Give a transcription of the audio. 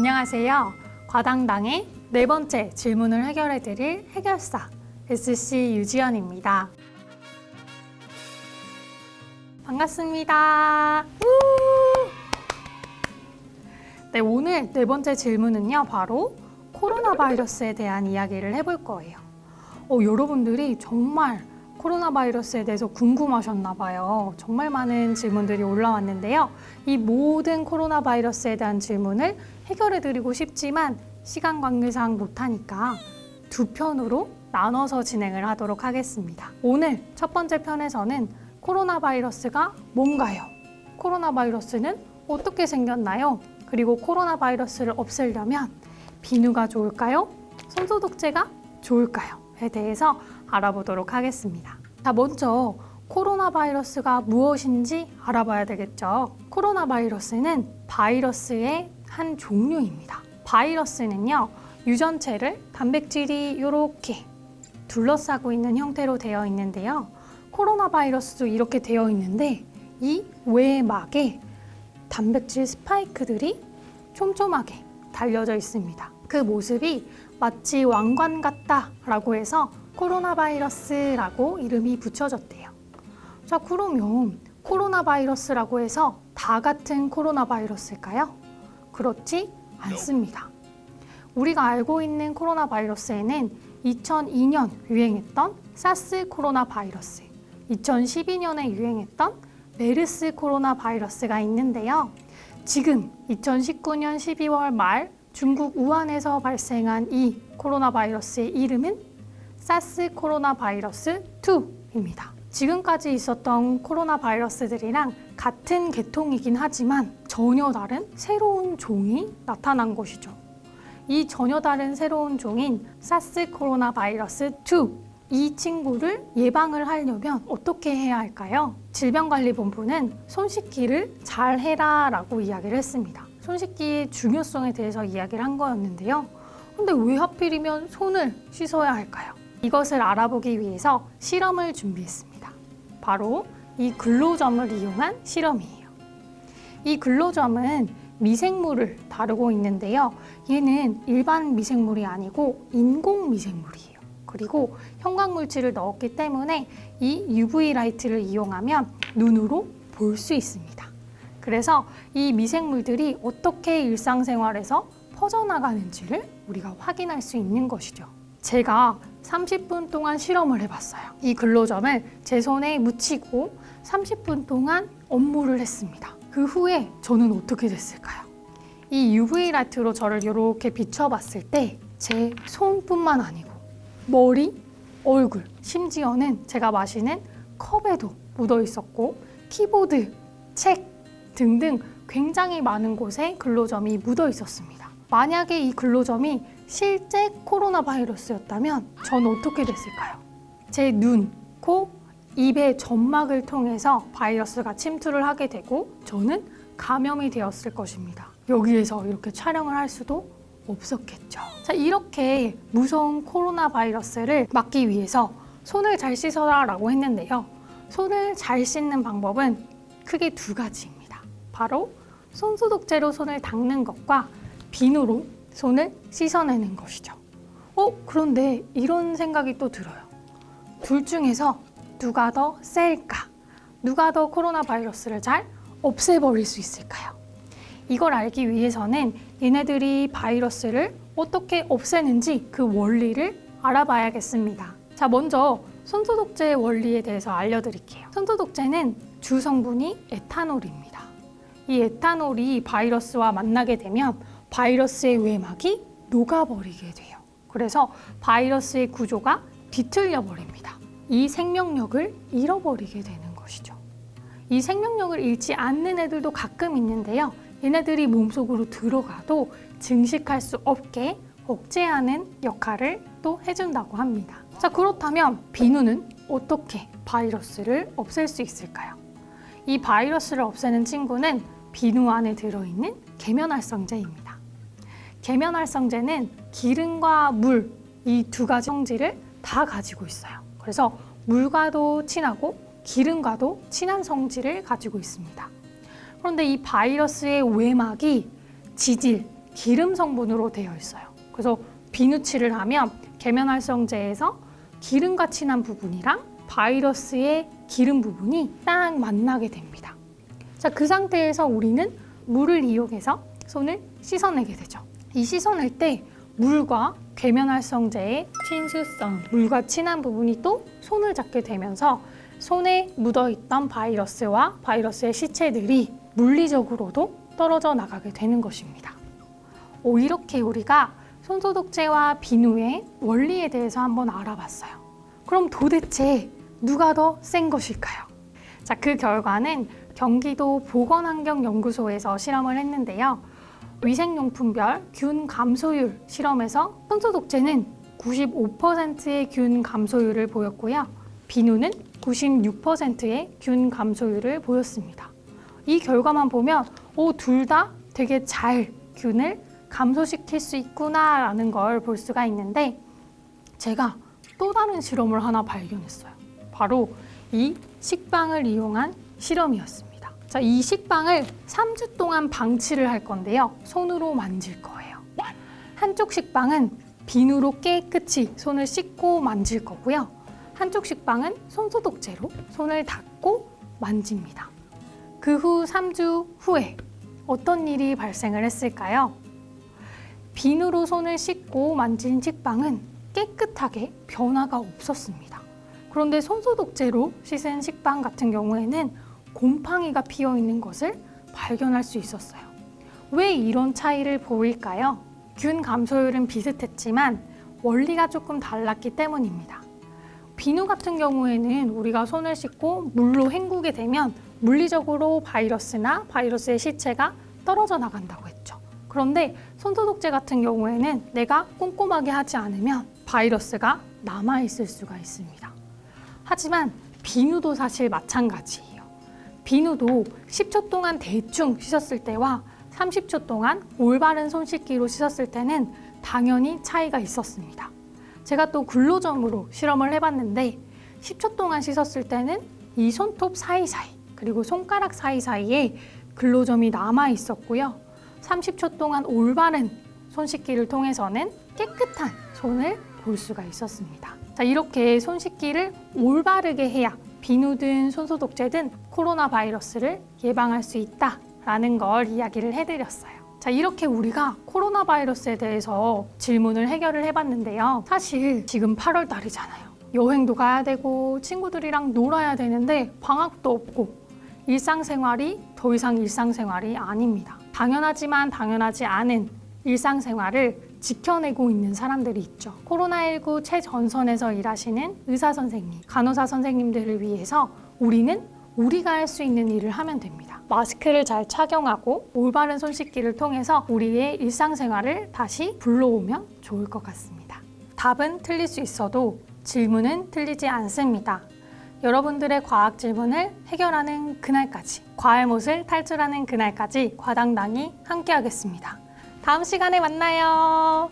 안녕하세요. 과당당의 네 번째 질문을 해결해 드릴 해결사 SC 유지연입니다. 반갑습니다. 우! 네, 오늘 네 번째 질문은요, 바로 코로나 바이러스에 대한 이야기를 해볼 거예요. 어, 여러분들이 정말 코로나 바이러스에 대해서 궁금하셨나 봐요. 정말 많은 질문들이 올라왔는데요. 이 모든 코로나 바이러스에 대한 질문을 해결해 드리고 싶지만 시간 관계상 못하니까 두 편으로 나눠서 진행을 하도록 하겠습니다. 오늘 첫 번째 편에서는 코로나 바이러스가 뭔가요? 코로나 바이러스는 어떻게 생겼나요? 그리고 코로나 바이러스를 없애려면 비누가 좋을까요? 손소독제가 좋을까요? 에 대해서 알아보도록 하겠습니다. 자, 먼저 코로나 바이러스가 무엇인지 알아봐야 되겠죠. 코로나 바이러스는 바이러스의 한 종류입니다. 바이러스는요, 유전체를 단백질이 이렇게 둘러싸고 있는 형태로 되어 있는데요. 코로나 바이러스도 이렇게 되어 있는데 이 외막에 단백질 스파이크들이 촘촘하게 달려져 있습니다. 그 모습이 마치 왕관 같다라고 해서 코로나 바이러스라고 이름이 붙여졌대요. 자, 그러면 코로나 바이러스라고 해서 다 같은 코로나 바이러스일까요? 그렇지 않습니다. 우리가 알고 있는 코로나 바이러스에는 2002년 유행했던 사스 코로나 바이러스, 2012년에 유행했던 메르스 코로나 바이러스가 있는데요. 지금 2019년 12월 말 중국 우한에서 발생한 이 코로나 바이러스의 이름은 사스 코로나 바이러스 2입니다. 지금까지 있었던 코로나 바이러스들이랑 같은 계통이긴 하지만 전혀 다른 새로운 종이 나타난 것이죠. 이 전혀 다른 새로운 종인 사스 코로나 바이러스 2. 이 친구를 예방을 하려면 어떻게 해야 할까요? 질병관리본부는 손 씻기를 잘 해라 라고 이야기를 했습니다. 손 씻기의 중요성에 대해서 이야기를 한 거였는데요. 근데 왜 하필이면 손을 씻어야 할까요? 이것을 알아보기 위해서 실험을 준비했습니다. 바로 이 글로점을 이용한 실험이에요. 이 글로점은 미생물을 다루고 있는데요. 얘는 일반 미생물이 아니고 인공 미생물이에요. 그리고 형광물질을 넣었기 때문에 이 UV 라이트를 이용하면 눈으로 볼 수 있습니다. 그래서 이 미생물들이 어떻게 일상생활에서 퍼져나가는지를 우리가 확인할 수 있는 것이죠. 제가 30분 동안 실험을 해봤어요. 이 글로점을 제 손에 묻히고 30분 동안 업무를 했습니다. 그 후에 저는 어떻게 됐을까요? 이 UV 라이트로 저를 이렇게 비춰봤을 때 제 손뿐만 아니고 머리, 얼굴, 심지어는 제가 마시는 컵에도 묻어 있었고 키보드, 책 등등 굉장히 많은 곳에 글로점이 묻어 있었습니다. 만약에 이 글로점이 실제 코로나 바이러스였다면 전 어떻게 됐을까요? 제 눈, 코, 입의 점막을 통해서 바이러스가 침투를 하게 되고 저는 감염이 되었을 것입니다. 여기에서 이렇게 촬영을 할 수도 없었겠죠. 자, 이렇게 무서운 코로나 바이러스를 막기 위해서 손을 잘 씻어라 라고 했는데요. 손을 잘 씻는 방법은 크게 두 가지입니다. 바로 손소독제로 손을 닦는 것과 비누로 손을 씻어내는 것이죠. 어, 그런데 이런 생각이 또 들어요. 둘 중에서 누가 더 셀까? 누가 더 코로나 바이러스를 잘 없애버릴 수 있을까요? 이걸 알기 위해서는 얘네들이 바이러스를 어떻게 없애는지 그 원리를 알아봐야겠습니다. 자, 먼저 손소독제의 원리에 대해서 알려드릴게요. 손소독제는 주 성분이 에탄올입니다. 이 에탄올이 바이러스와 만나게 되면 바이러스의 외막이 녹아버리게 돼요. 그래서 바이러스의 구조가 뒤틀려 버립니다. 이 생명력을 잃어버리게 되는 것이죠. 이 생명력을 잃지 않는 애들도 가끔 있는데요. 얘네들이 몸속으로 들어가도 증식할 수 없게 억제하는 역할을 또 해준다고 합니다. 자, 그렇다면 비누는 어떻게 바이러스를 없앨 수 있을까요? 이 바이러스를 없애는 친구는 비누 안에 들어있는 계면활성제입니다. 계면활성제는 기름과 물 이 두 가지 성질을 다 가지고 있어요. 그래서 물과도 친하고 기름과도 친한 성질을 가지고 있습니다. 그런데 이 바이러스의 외막이 지질, 기름 성분으로 되어 있어요. 그래서 비누칠을 하면 계면활성제에서 기름과 친한 부분이랑 바이러스의 기름 부분이 딱 만나게 됩니다. 자, 그 상태에서 우리는 물을 이용해서 손을 씻어내게 되죠. 이 씻어낼 때 물과 계면활성제의 친수성, 물과 친한 부분이 또 손을 잡게 되면서 손에 묻어있던 바이러스와 바이러스의 시체들이 물리적으로도 떨어져 나가게 되는 것입니다. 오, 이렇게 우리가 손소독제와 비누의 원리에 대해서 한번 알아봤어요. 그럼 도대체 누가 더 센 것일까요? 자, 그 결과는 경기도 보건환경연구소에서 실험을 했는데요. 위생용품별 균 감소율 실험에서 손소독제는 95%의 균 감소율을 보였고요. 비누는 96%의 균 감소율을 보였습니다. 이 결과만 보면 오, 둘 다 되게 잘 균을 감소시킬 수 있구나라는 걸 볼 수가 있는데 제가 또 다른 실험을 하나 발견했어요. 바로 이 식빵을 이용한 실험이었습니다. 자, 이 식빵을 3주 동안 방치를 할 건데요. 손으로 만질 거예요. 한쪽 식빵은 비누로 깨끗이 손을 씻고 만질 거고요. 한쪽 식빵은 손소독제로 손을 닦고 만집니다. 그 후 3주 후에 어떤 일이 발생을 했을까요? 비누로 손을 씻고 만진 식빵은 깨끗하게 변화가 없었습니다. 그런데 손소독제로 씻은 식빵 같은 경우에는 곰팡이가 피어 있는 것을 발견할 수 있었어요. 왜 이런 차이를 보일까요? 균 감소율은 비슷했지만 원리가 조금 달랐기 때문입니다. 비누 같은 경우에는 우리가 손을 씻고 물로 헹구게 되면 물리적으로 바이러스나 바이러스의 시체가 떨어져 나간다고 했죠. 그런데 손소독제 같은 경우에는 내가 꼼꼼하게 하지 않으면 바이러스가 남아 있을 수가 있습니다. 하지만 비누도 사실 마찬가지예요. 비누도 10초 동안 대충 씻었을 때와 30초 동안 올바른 손 씻기로 씻었을 때는 당연히 차이가 있었습니다. 제가 또 글로점으로 실험을 해봤는데 10초 동안 씻었을 때는 이 손톱 사이사이 그리고 손가락 사이사이에 글로점이 남아 있었고요. 30초 동안 올바른 손 씻기를 통해서는 깨끗한 손을 볼 수가 있었습니다. 자, 이렇게 손 씻기를 올바르게 해야 비누든 손소독제든 코로나 바이러스를 예방할 수 있다라는 걸 이야기를 해드렸어요. 자, 이렇게 우리가 코로나 바이러스에 대해서 질문을 해결을 해봤는데요. 사실 지금 8월 달이잖아요. 여행도 가야 되고 친구들이랑 놀아야 되는데 방학도 없고 일상생활이 더 이상 일상생활이 아닙니다. 당연하지만 당연하지 않은 일상생활을 지켜내고 있는 사람들이 있죠. 코로나19 최전선에서 일하시는 의사 선생님, 간호사 선생님들을 위해서 우리는 우리가 할 수 있는 일을 하면 됩니다. 마스크를 잘 착용하고 올바른 손 씻기를 통해서 우리의 일상생활을 다시 불러오면 좋을 것 같습니다. 답은 틀릴 수 있어도 질문은 틀리지 않습니다. 여러분들의 과학 질문을 해결하는 그날까지, 과알못을 탈출하는 그날까지 과당당이 함께하겠습니다. 다음 시간에 만나요.